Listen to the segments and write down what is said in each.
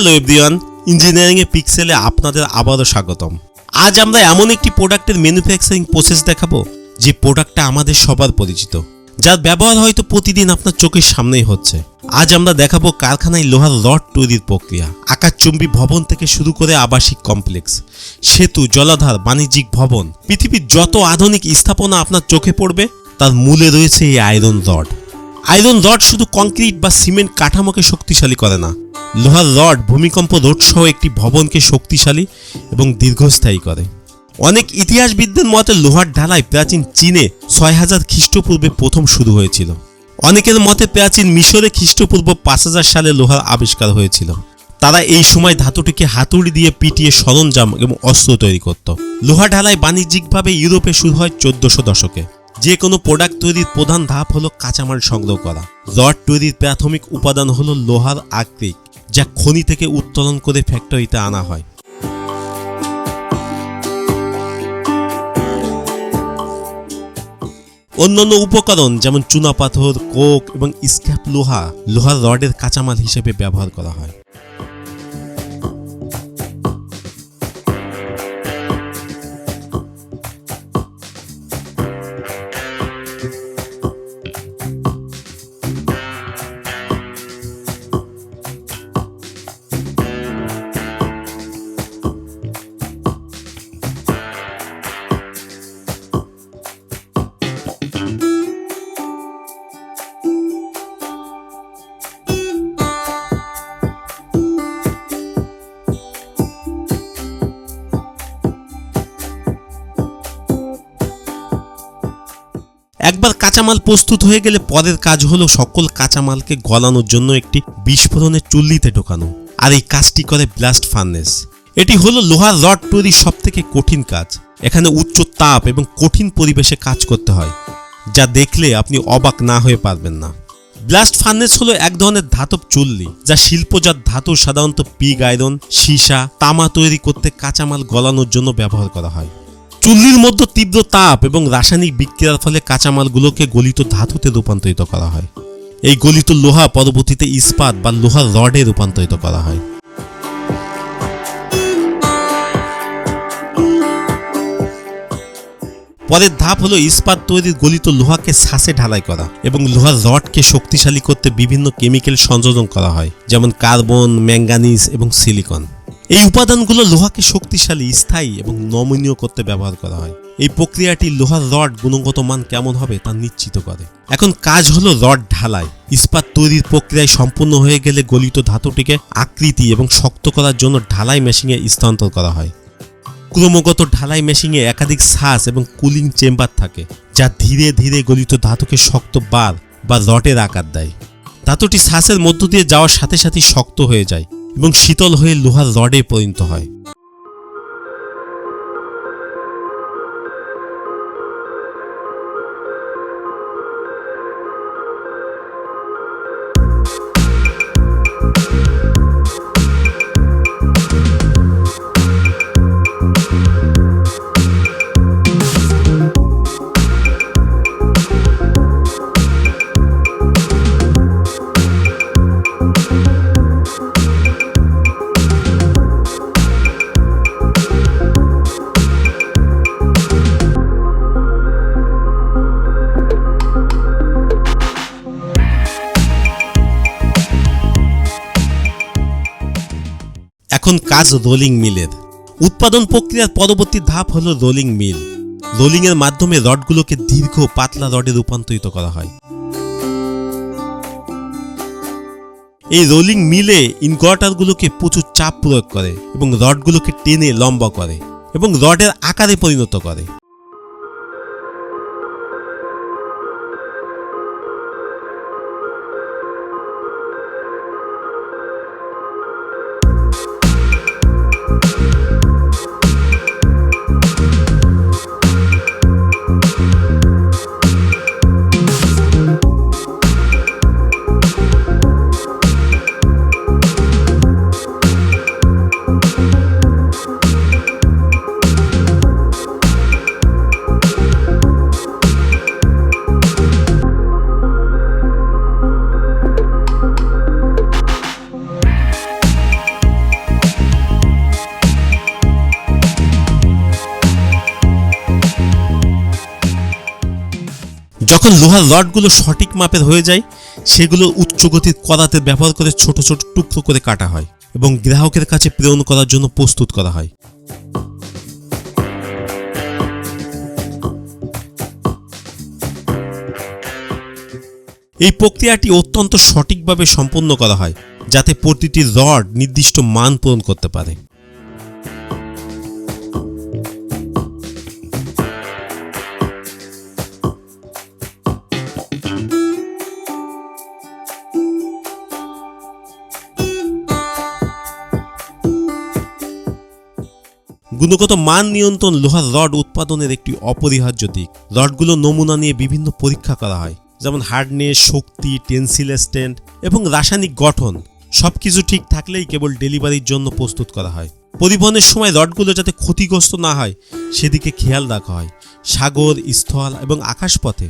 Hello everyone engineering এ পিক্সেলে আপনাদের আবারও স্বাগতম। আজ আমরা এমন একটি প্রোডাক্টের ম্যানুফ্যাকচারিং প্রসেস দেখাবো, যে প্রোডাক্টটা আমাদের সবার পরিচিত, যার ব্যবহার হয়তো প্রতিদিন আপনার চোখের সামনেই হচ্ছে। আজ আমরা দেখাবো কারখানায় লোহার রড তৈরির প্রক্রিয়া, আকাশচুম্বী ভবন থেকে শুরু করে আবাসিক কমপ্লেক্স, সেতু, জলাধার, বাণিজ্যিক ভবন, পৃথিবীর যত আধুনিক স্থাপনা আপনার চোখে পড়বে, তার মূলে রয়েছে এই আয়রন রড আয়রন রড শুধু কংক্রিট বা সিমেন্ট কাঠামোকে শক্তিশালী করে না, লোহার রড, ভূমিকম্প রোধ সহ একটি ভবনকে শক্তিশালী এবং দীর্ঘস্থায়ী করে। অনেক ইতিহাসবিদদের মতে লোহার ঢালাই প্রাচীন চীনে ছয় হাজার খ্রিস্টপূর্বে প্রথম শুরু হয়েছিল। অনেকের মতে প্রাচীন মিশরে খ্রিস্টপূর্ব পাঁচ হাজার সালে লোহার আবিষ্কার হয়েছিল। তারা এই সময় ধাতুটিকে হাতুড়ি দিয়ে পিটিয়ে সরঞ্জাম এবং অস্ত্র তৈরি করত। লোহা ঢালাই বাণিজ্যিকভাবে ইউরোপে শুরু হয় চোদ্দশো দশকে। যে কোনো প্রোডাক্ট তৈরির প্রধান ধাপ হলো কাঁচামাল সংগ্রহ করা। রড তৈরির প্রাথমিক উপাদান হলো লোহার আকরিক যা খনি থেকে উত্তোলন করে ফ্যাক্টরিতে আনা হয়। অন্যান্য উপকরণ যেমন চুনাপাথর কোক এবং স্ক্যাপ লোহা, লোহার রডের কাঁচামাল হিসেবে ব্যবহার করা হয়। একবার কাঁচামাল প্রস্তুত হয়ে গেলে পরের কাজ হলো সকল কাঁচামালকে গলানোর জন্য একটি বিস্ফোরণের চুল্লিতে ঢোকানো। আর এই কাজটি করে ব্লাস্ট ফার্নেস এটি হলো লোহার রড তৈরির সব থেকে কঠিন কাজ। এখানে উচ্চ তাপ এবং কঠিন পরিবেশে কাজ করতে হয়, যা দেখলে আপনি অবাক না হয়ে পারবেন না। ব্লাস্ট ফার্নেস হলো এক ধরনের ধাতব চুল্লি, যা শিল্পজাত ধাতু, সাধারণত পিগ আয়রন সীসা, তামা তৈরি করতে কাঁচামাল গলানোর জন্য ব্যবহার করা হয়। চুল্লির মধ্যে তীব্র তাপ এবং রাসায়নিক বিক্রিয়ার ফলে কাঁচামালগুলোকে গলিত ধাতুতে রূপান্তরিত করা হয়। এই গলিত লোহা পরবর্তীতে ইস্পাত বা লোহার রডে রূপান্তরিত করা হয়। পরের ধাপ হলো ইস্পাত তৈরির গলিত লোহাকে শ্বাসে ঢালাই করা এবং লোহার রডকে শক্তিশালী করতে বিভিন্ন কেমিক্যাল সংযোজন করা হয়, যেমন কার্বন ম্যাঙ্গানিজ এবং সিলিকন। এই উপাদানগুলো লোহাকে শক্তিশালী, স্থায়ী এবং নমনীয় করতে ব্যবহার করা হয়। এই প্রক্রিয়াটি লোহার রড গুণগত মান কেমন হবে তা নিশ্চিত করে। এখন কাজ হলো রড ঢালাই। ইস্পাত তৈরির প্রক্রিয়ায় সম্পূর্ণ হয়ে গেলে গলিত ধাতুটিকে আকৃতি এবং শক্ত করার জন্য ঢালাই মেশিনে স্থানান্তর করা হয়। ক্রমাগত ঢালাই মেশিনে একাধিক শ্বাস এবং কুলিং চেম্বার থাকে, যা ধীরে ধীরে গলিত ধাতুকে শক্ত বার বা রটের আকার দেয়। ধাতুটি শ্বাসের মধ্য দিয়ে যাওয়ার সাথে সাথে শক্ত হয়ে যায়। এবং শীতল হয়ে লোহার রডে পরিণত হয়। এখন কাজ রোলিং মিলের উৎপাদন প্রক্রিয়ার পরবর্তী ধাপ হলো রোলিং মিল রোলিংয়ের মাধ্যমে রডগুলোকে দীর্ঘ পাতলা রডে রূপান্তরিত করা হয়। এই রোলিং মিলে ইনভার্টারগুলোকে প্রচুর চাপ প্রয়োগ করে এবং রডগুলোকে টেনে লম্বা করে এবং রডের আকারে পরিণত করে। যখন লোহার রডগুলো সঠিক মাপের হয়ে যায়, সেগুলো উচ্চ গতির ব্যবহার করে ছোট ছোট টুকরো করে কাটা হয় এবং গ্রাহকের কাছে প্রেরণ করার জন্য প্রস্তুত করা হয়। এই প্রক্রিয়াটি অত্যন্ত সঠিকভাবে সম্পন্ন করা হয়, যাতে প্রতিটি রড নির্দিষ্ট মান পূরণ করতে পারে। গুণগত মান নিয়ন্ত্রণ লোহার রড উৎপাদনের একটি অপরিহার্য দিক। রডগুলো নমুনা নিয়ে বিভিন্ন পরীক্ষা করা হয়, যেমন হার্ডনেস, শক্তি, টেন্সিল স্ট্যান্ড এবং রাসায়নিক গঠন। সব কিছু ঠিক থাকলেই কেবল ডেলিভারির জন্য প্রস্তুত করা হয়। পরিবহনের সময় রডগুলো যাতে ক্ষতিগ্রস্ত না হয়, সেদিকে খেয়াল রাখা হয়। সাগর, স্থল এবং আকাশপথে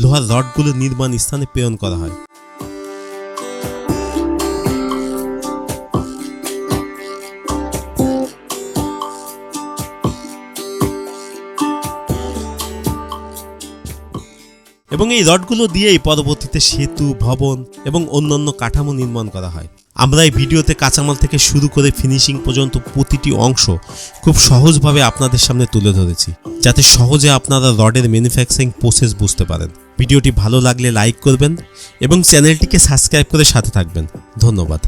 লোহার রডগুলো নির্মাণ স্থানে প্রেরণ করা হয়। এবং এই রডগুলো দিয়েই পরবর্তীতে সেতু, ভবন এবং অন্যান্য কাঠামো নির্মাণ করা হয়। আমরা এই ভিডিওতে কাঁচামাল থেকে শুরু করে ফিনিশিং পর্যন্ত প্রতিটি অংশ খুব সহজভাবে আপনাদের সামনে তুলে ধরেছি, যাতে সহজে আপনারা রডের ম্যানুফ্যাকচারিং প্রসেস বুঝতে পারেন। ভিডিওটি ভালো লাগলে লাইক করবেন এবং চ্যানেলটিকে সাবস্ক্রাইব করে সাথে থাকবেন। ধন্যবাদ।